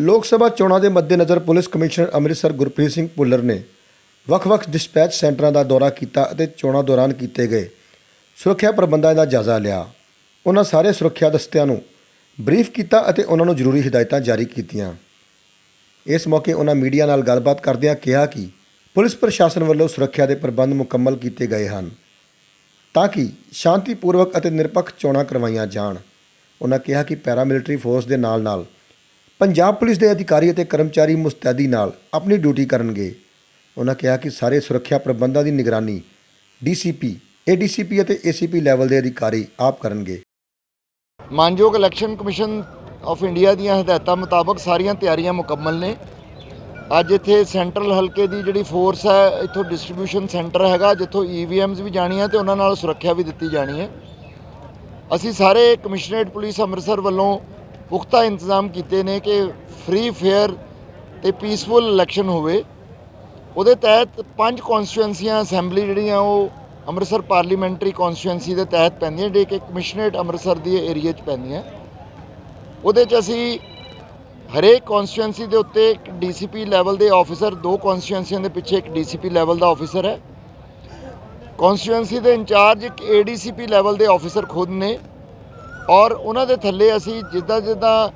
ਲੋਕ ਸਭਾ ਚੋਣਾਂ ਦੇ ਮੱਦੇਨਜ਼ਰ ਪੁਲਿਸ ਕਮਿਸ਼ਨਰ ਅੰਮ੍ਰਿਤਸਰ ਗੁਰਪ੍ਰੀਤ ਸਿੰਘ ਭੁੱਲਰ ਨੇ ਵੱਖ-ਵੱਖ ਡਿਸਪੈਚ ਸੈਂਟਰਾਂ ਦਾ ਦੌਰਾ ਕੀਤਾ ਅਤੇ ਚੋਣਾਂ ਦੌਰਾਨ ਕੀਤੇ ਗਏ ਸੁਰੱਖਿਆ ਪ੍ਰਬੰਧਾਂ ਦਾ ਜਾਇਜ਼ਾ ਲਿਆ। ਉਹਨਾਂ ਸਾਰੇ ਸੁਰੱਖਿਆ ਦਸਤਿਆਂ ਨੂੰ ਬਰੀਫ ਕੀਤਾ ਅਤੇ ਉਹਨਾਂ ਨੂੰ ਜ਼ਰੂਰੀ ਹਦਾਇਤਾਂ ਜਾਰੀ ਕੀਤੀਆਂ। ਇਸ ਮੌਕੇ ਉਹਨਾਂ ਮੀਡੀਆ ਨਾਲ ਗੱਲਬਾਤ ਕਰਦਿਆਂ ਕਿਹਾ ਕਿ ਪੁਲਿਸ ਪ੍ਰਸ਼ਾਸਨ ਵੱਲੋਂ ਸੁਰੱਖਿਆ ਦੇ ਪ੍ਰਬੰਧ ਮੁਕੰਮਲ ਕੀਤੇ ਗਏ ਹਨ ਤਾਂ ਕਿ ਸ਼ਾਂਤੀਪੂਰਵਕ ਅਤੇ ਨਿਰਪੱਖ ਚੋਣਾਂ ਕਰਵਾਈਆਂ ਜਾਣ। ਉਹਨਾਂ ਕਿਹਾ ਕਿ ਪੈਰਾਮਿਲਟਰੀ ਫੋਰਸ ਦੇ ਨਾਲ-ਨਾਲ ਪੰਜਾਬ ਪੁਲਿਸ ਦੇ ਅਧਿਕਾਰੀ ਅਤੇ ਕਰਮਚਾਰੀ ਮੁਸਤੈਦੀ ਨਾਲ ਆਪਣੀ ਡਿਊਟੀ ਕਰਨਗੇ। ਉਹਨਾਂ ਕਿਹਾ ਕਿ ਸਾਰੇ ਸੁਰੱਖਿਆ ਪ੍ਰਬੰਧਾਂ ਦੀ ਨਿਗਰਾਨੀ ਡੀਸੀਪੀ, ਏਡੀਸੀਪੀ ਅਤੇ ਏਸੀਪੀ ਲੈਵਲ ਦੇ ਅਧਿਕਾਰੀ ਆਪ ਕਰਨਗੇ। ਮਾਨਯੋਗ ਇਲੈਕਸ਼ਨ ਕਮਿਸ਼ਨ ਆਫ ਇੰਡੀਆ ਦੀਆਂ ਹਦਾਇਤਾਂ ਮੁਤਾਬਕ ਸਾਰੀਆਂ ਤਿਆਰੀਆਂ ਮੁਕੰਮਲ ਨੇ। ਅੱਜ ਇੱਥੇ ਸੈਂਟਰਲ ਹਲਕੇ ਦੀ ਜਿਹੜੀ ਫੋਰਸ ਹੈ, ਇੱਥੋਂ ਡਿਸਟ੍ਰੀਬਿਊਸ਼ਨ ਸੈਂਟਰ ਹੈਗਾ, ਜਿੱਥੋਂ ਈਵੀਐਮਸ ਵੀ ਜਾਣੀਆਂ ਤੇ ਉਹਨਾਂ ਨਾਲ ਸੁਰੱਖਿਆ ਵੀ ਦਿੱਤੀ ਜਾਣੀ ਹੈ। ਅਸੀਂ ਸਾਰੇ ਕਮਿਸ਼ਨਰੇਟ ਪੁਲਿਸ ਅੰਮ੍ਰਿਤਸਰ ਵੱਲੋਂ ਪੁਖਤਾ ਇੰਤਜ਼ਾਮ ਕੀਤੇ ਨੇ ਕਿ ਫ੍ਰੀ ਫੇਅਰ ਤੇ ਪੀਸਫੁਲ ਇਲੈਕਸ਼ਨ ਹੋਵੇ। ਉਹਦੇ ਤਹਿਤ ਪੰਜ ਕਨਸਟੀਟੂਐਂਸੀਆਂ ਅਸੈਂਬਲੀ ਜਿਹੜੀਆਂ ਉਹ ਅੰਮ੍ਰਿਤਸਰ ਪਾਰਲੀਮੈਂਟਰੀ ਕਨਸਟੀਟੂਐਂਸੀ ਦੇ ਤਹਿਤ ਪੈਂਦੀਆਂ, ਜਿਹੜੇ ਕਿ ਕਮਿਸ਼ਨਰੇਟ ਅੰਮ੍ਰਿਤਸਰ ਦੀ ਏਰੀਆ 'ਚ ਪੈਂਦੀਆਂ। ਉਹਦੇ 'ਚ ਅਸੀਂ ਹਰੇਕ ਕਨਸਟੀਟੂਐਂਸੀ ਦੇ ਉੱਤੇ ਇੱਕ ਡੀਸੀਪੀ ਲੈਵਲ ਦੇ ਆਫੀਸਰ ਦੋ ਕਨਸਟੀਟੂਐਂਸੀਆਂ ਦੇ ਪਿੱਛੇ ਇੱਕ ਡੀਸੀਪੀ ਲੈਵਲ ਦਾ ਆਫੀਸਰ ਹੈ। ਕਨਸਟੀਟੂਐਂਸੀ ਦੇ ਇੰਚਾਰਜ ਇੱਕ ਏਡੀਸੀਪੀ ਲੈਵਲ ਦੇ ਆਫੀਸਰ ਖੁਦ ਨੇ। ਔਰ ਉਹਨਾਂ ਦੇ ਥੱਲੇ ਅਸੀਂ ਜਿੱਦਾਂ ਜਿੱਦਾਂ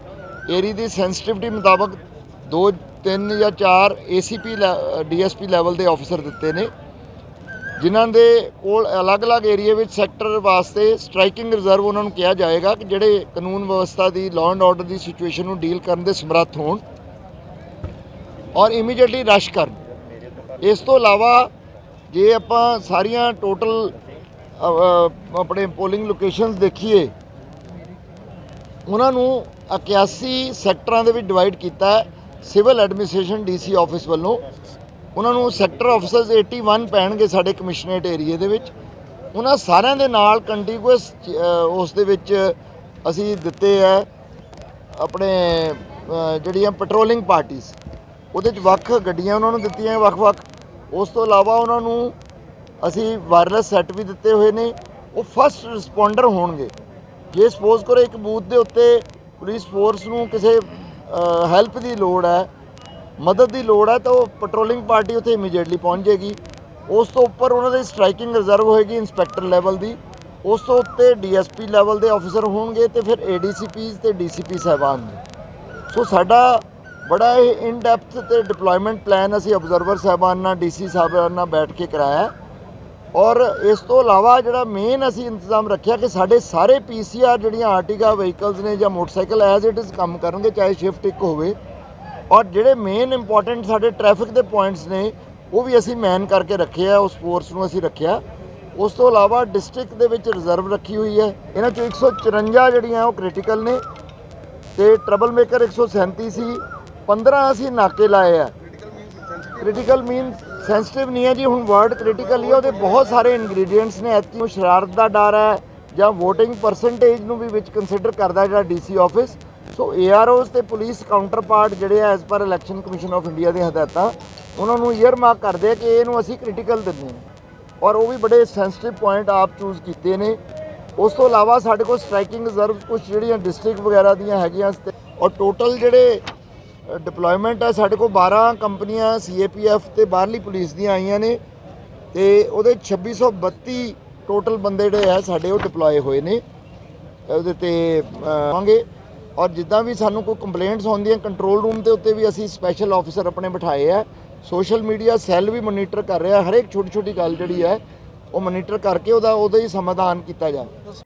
ਏਰੀ ਦੀ ਸੈਂਸਿਟਿਵਿਟੀ ਮੁਤਾਬਕ ਦੋ, ਤਿੰਨ ਜਾਂ ਚਾਰ ਏਸੀਪੀ ਡੀਐਸਪੀ ਲੈਵਲ ਦੇ ਆਫੀਸਰ ਦਿੱਤੇ ਨੇ, ਜਿਨ੍ਹਾਂ ਦੇ ਕੋਲ ਅਲੱਗ-ਅਲੱਗ ਏਰੀਆ ਵਿੱਚ ਸੈਕਟਰ ਵਾਸਤੇ ਸਟ੍ਰਾਈਕਿੰਗ ਰਿਜ਼ਰਵ ਉਹਨਾਂ ਨੂੰ ਕਿਹਾ ਜਾਏਗਾ ਕਿ ਜਿਹੜੇ ਕਾਨੂੰਨ ਵਿਵਸਥਾ ਦੀ ਲਾਅ ਐਂਡ ਆਰਡਰ ਦੀ ਸਿਚੁਏਸ਼ਨ ਨੂੰ ਡੀਲ ਕਰਨ ਦੇ ਸਮਰੱਥ ਹੋਣ ਔਰ ਇਮੀਡੀਏਟਲੀ ਰਸ਼ ਕਰਨ। ਇਸ ਤੋਂ ਇਲਾਵਾ ਜੇ ਆਪਾਂ ਸਾਰੀਆਂ ਟੋਟਲ ਆਪਣੇ ਪੋਲਿੰਗ ਲੋਕੇਸ਼ਨਸ ਦੇਖੀਏ ਉਹਨਾਂ ਨੂੰ 81 ਸੈਕਟਰਾਂ ਦੇ ਵਿੱਚ ਡਿਵਾਈਡ ਕੀਤਾ ਹੈ ਸਿਵਲ ਐਡਮਿਨਿਸਟ੍ਰੇਸ਼ਨ ਡੀਸੀ ਆਫਿਸ ਵੱਲੋਂ। ਉਹਨਾਂ ਨੂੰ ਸੈਕਟਰ ਆਫਿਸਰਸ 81 ਪੈਣਗੇ ਸਾਡੇ ਕਮਿਸ਼ਨਰੇਟ ਏਰੀਆ ਦੇ ਵਿੱਚ। ਉਹਨਾਂ ਸਾਰਿਆਂ ਦੇ ਨਾਲ ਕੰਟੀਗੂਅਸ ਉਸ ਦੇ ਵਿੱਚ ਅਸੀਂ ਦਿੱਤੇ ਆ ਆਪਣੇ ਜਿਹੜੀਆਂ ਪੈਟਰੋਲਿੰਗ ਪਾਰਟੀਆਂ ਉਹਦੇ ਚ ਵੱਖ ਗੱਡੀਆਂ ਉਹਨਾਂ ਨੂੰ ਦਿੱਤੀਆਂ ਵੱਖ-ਵੱਖ। ਉਸ ਤੋਂ ਇਲਾਵਾ ਉਹਨਾਂ ਨੂੰ ਅਸੀਂ ਵਾਇਰਲੈਸ ਸੈੱਟ ਵੀ ਦਿੱਤੇ ਹੋਏ ਨੇ। ਉਹ ਫਸਟ ਰਿਸਪੌਂਡਰ ਹੋਣਗੇ। ਜੇ ਸਪੋਜ਼ ਕਰੋ ਇੱਕ ਬੂਥ ਦੇ ਉੱਤੇ ਪੁਲਿਸ ਫੋਰਸ ਨੂੰ ਕਿਸੇ ਹੈਲਪ ਦੀ ਲੋੜ ਹੈ, ਮਦਦ ਦੀ ਲੋੜ ਹੈ, ਤਾਂ ਉਹ ਪੈਟਰੋਲਿੰਗ ਪਾਰਟੀ ਉੱਥੇ ਇਮੀਡੀਏਟਲੀ ਪਹੁੰਚ ਜਾਏਗੀ। ਉਸ ਤੋਂ ਉੱਪਰ ਉਹਨਾਂ ਦੀ ਸਟ੍ਰਾਈਕਿੰਗ ਰਿਜ਼ਰਵ ਹੋਏਗੀ ਇਨਸਪੈਕਟਰ ਲੈਵਲ ਦੀ। ਉਸ ਤੋਂ ਉੱਤੇ ਡੀਐਸਪੀ ਲੈਵਲ ਦੇ ਆਫੀਸਰ ਹੋਣਗੇ ਤੇ ਫਿਰ ਏਡੀਸੀਪੀਜ਼ ਤੇ ਡੀਸੀਪੀ ਸਾਹਿਬਾਨ ਸੋ ਸਾਡਾ ਬੜਾ ਇਹ ਇਨ ਡੈਪਥ ਤੇ ਡਿਪਲੋਇਮੈਂਟ ਪਲਾਨ ਅਸੀਂ ਆਬਜ਼ਰਵਰ ਸਾਹਿਬਾਨ ਨਾਲ ਡੀਸੀ ਸਾਹਿਬਾਨ ਨਾਲ ਬੈਠ ਕੇ ਕਰਾਇਆ ਔਰ ਇਸ ਤੋਂ ਇਲਾਵਾ ਜਿਹੜਾ ਮੇਨ ਅਸੀਂ ਇੰਤਜ਼ਾਮ ਰੱਖਿਆ ਕਿ ਸਾਡੇ ਸਾਰੇ ਪੀਸੀਆਰ ਜਿਹੜੀਆਂ ਆਰਟੀਗਾ ਵਹੀਕਲਸ ਨੇ ਜਾਂ ਮੋਟਰਸਾਈਕਲ ਐਜ਼ ਇਟ ਇਜ਼ ਕੰਮ ਕਰਨਗੇ ਚਾਹੇ ਸ਼ਿਫਟ ਇੱਕ ਹੋਵੇ। ਔਰ ਜਿਹੜੇ ਮੇਨ ਇੰਪੋਰਟੈਂਟ ਸਾਡੇ ਟ੍ਰੈਫਿਕ ਦੇ ਪੁਆਇੰਟਸ ਨੇ ਉਹ ਵੀ ਅਸੀਂ ਮੈਨ ਕਰਕੇ ਰੱਖੇ ਆ ਉਸ ਫੋਰਸ ਨੂੰ ਅਸੀਂ ਰੱਖਿਆ। ਉਸ ਤੋਂ ਇਲਾਵਾ ਡਿਸਟ੍ਰਿਕਟ ਦੇ ਵਿੱਚ ਰਿਜ਼ਰਵ ਰੱਖੀ ਹੋਈ ਹੈ। ਇਹਨਾਂ ਚੋਂ 154 ਜਿਹੜੀਆਂ ਉਹ ਕ੍ਰਿਟੀਕਲ ਨੇ ਤੇ ਟਰਬਲ ਮੇਕਰ 137 ਸੀ 15 ਅਸੀਂ ਨਾਕੇ ਲਾਏ ਆ। ਕ੍ਰਿਟੀਕਲ ਮੀਨ ਸੈਂਸਿਟਿਵ ਨਹੀਂ ਹੈ ਜੀ, ਹੁਣ ਵਰਡ ਕ੍ਰਿਟੀਕਲ ਹੀ ਹੈ ਉਹਦੇ ਬਹੁਤ ਸਾਰੇ ਇਨਗਰੀਡੀਐਂਟਸ ਨੇ, ਐਤਕੀ ਨੂੰ ਸ਼ਰਾਰਤ ਦਾ ਡਰ ਹੈ, ਜਾਂ VOTING ਪਰਸੈਂਟੇਜ ਨੂੰ ਵੀ ਵਿੱਚ ਕੰਸੀਡਰ ਕਰਦਾ ਜਿਹੜਾ ਡੀਸੀ ਆਫਿਸ ਸੋ ਏਆਰਓਸ ਤੇ ਪੁਲਿਸ ਕਾਊਂਟਰ ਪਾਰਟ ਜਿਹੜੇ ਆ as per election commission of India ਦੀਆਂ ਹਦਾਇਤਾਂ, ਉਹਨਾਂ ਨੂੰ ਈਅਰ ਮਾਰਕ ਕਰਦੇ ਆ ਕਿ ਇਹਨੂੰ ਅਸੀਂ ਕ੍ਰਿਟੀਕਲ ਦਿੰਦੇ ਹਾਂ। ਔਰ ਉਹ ਵੀ ਬੜੇ ਸੈਂਸਿਟਿਵ ਪੁਆਇੰਟ ਆਪ ਚੂਜ਼ ਕੀਤੇ ਨੇ। ਉਸ ਤੋਂ ਇਲਾਵਾ ਸਾਡੇ ਕੋਲ ਸਟ੍ਰਾਈਕਿੰਗ ਰਿਜ਼ਰਵ ਕੁਝ ਜਿਹੜੀਆਂ ਡਿਸਟ੍ਰਿਕਟ ਵਗੈਰਾ ਦੀਆਂ ਹੈਗੀਆਂ ਔਰ ਟੋਟਲ ਜਿਹੜੇ ਡਿਪਲੋਇਮੈਂਟ ਹੈ। ਸਾਡੇ ਕੋਲ 12 ਕੰਪਨੀਆਂ ਸੀਏਪੀਐਫ ਤੇ ਬਾਹਰਲੀ ਪੁਲਿਸ ਦੀਆਂ ਆਈਆਂ ਨੇ ਤੇ ਉਹਦੇ 2632 ਟੋਟਲ ਬੰਦੇ ਜਿਹੜੇ ਆ ਸਾਡੇ ਉਹ ਡਿਪਲੋਏ ਹੋਏ ਨੇ। ਉਹਦੇ ਤੇ ਆਵਾਂਗੇ। ਔਰ ਜਿੱਦਾਂ ਵੀ ਸਾਨੂੰ ਕੋਈ ਕੰਪਲੇਂਟਸ ਆਉਂਦੀਆਂ ਕੰਟਰੋਲ ਰੂਮ ਦੇ ਉੱਤੇ ਵੀ ਅਸੀਂ ਸਪੈਸ਼ਲ ਆਫੀਸਰ ਆਪਣੇ ਬਿਠਾਏ ਆ। ਸੋਸ਼ਲ ਮੀਡੀਆ ਸੈੱਲ ਵੀ ਮੋਨੀਟਰ ਕਰ ਰਿਹਾ। ਹਰ ਇੱਕ ਛੋਟੀ ਛੋਟੀ ਗੱਲ ਜਿਹੜੀ ਹੈ, ਉਹ ਮੋਨੀਟਰ ਕਰਕੇ ਉਹਦਾ ਉਹਦਾ ਹੀ ਸਮਾਧਾਨ ਕੀਤਾ ਜਾਵੇ।